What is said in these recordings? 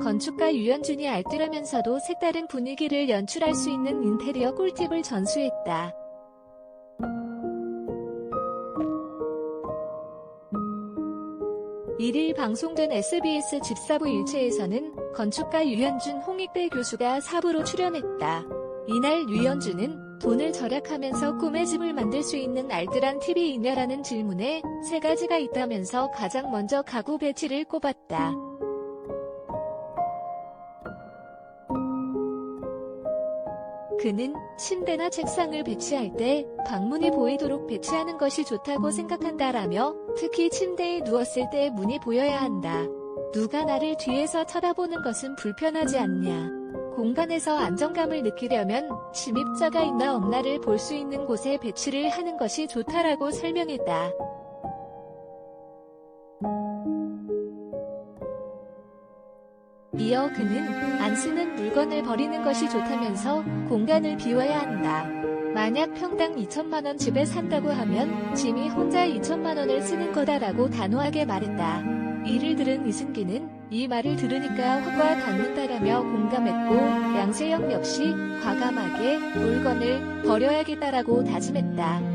건축가 유현준이 알뜰하면서도 색다른 분위기를 연출할 수 있는 인테리어 꿀팁을 전수했다. 일일 방송된 SBS 집사부 일체에서는 건축가 유현준 홍익대 교수가 사부로 출연했다. 이날 유현준은 돈을 절약하면서 꿈의 집을 만들 수 있는 알뜰한 팁이 있냐라는 질문에 세 가지가 있다면서 가장 먼저 가구 배치를 꼽았다. 그는 침대나 책상을 배치할 때 방문이 보이도록 배치하는 것이 좋다고 생각한다라며 특히 침대에 누웠을 때 문이 보여야 한다. 누가 나를 뒤에서 쳐다보는 것은 불편하지 않냐. 공간에서 안정감을 느끼려면 침입자가 있나 없나를 볼 수 있는 곳에 배치를 하는 것이 좋다라고 설명했다. 이어 그는 안 쓰는 물건을 버리는 것이 좋다면서 공간을 비워야 한다. 만약 평당 2천만원 집에 산다고 하면 짐이 혼자 2천만원을 쓰는 거다라고 단호하게 말했다. 이를 들은 이승기는 이 말을 들으니까 화가 닿는다라며 공감했고 양세형 역시 과감하게 물건을 버려야겠다라고 다짐했다.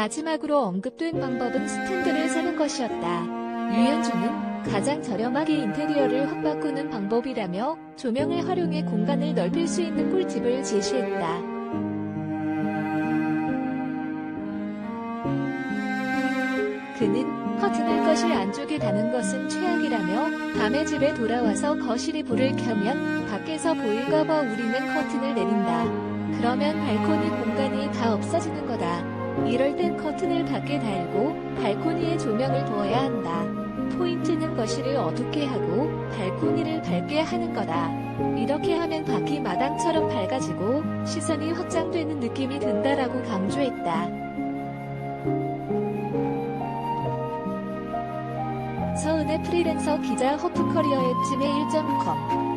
마지막으로 언급된 방법은 스탠드를 사는 것이었다. 유현주는 가장 저렴하게 인테리어를 확 바꾸는 방법이라며 조명을 활용해 공간을 넓힐 수 있는 꿀팁을 제시했다. 그는 커튼을 거실 안쪽에 다는 것은 최악이라며 밤에 집에 돌아와서 거실에 불을 켜면 밖에서 보일까봐 우리는 커튼을 내린다. 그러면 발코니 공간이 다 없어지는 거다. 이럴 땐 커튼을 밖에 달고 발코니에 조명을 두어야 한다. 포인트는 거실을 어둡게 하고 발코니를 밝게 하는 거다. 이렇게 하면 밖이 마당처럼 밝아지고 시선이 확장되는 느낌이 든다라고 강조했다. 서은의 프리랜서 기자 허프커리어 앱 지메일.com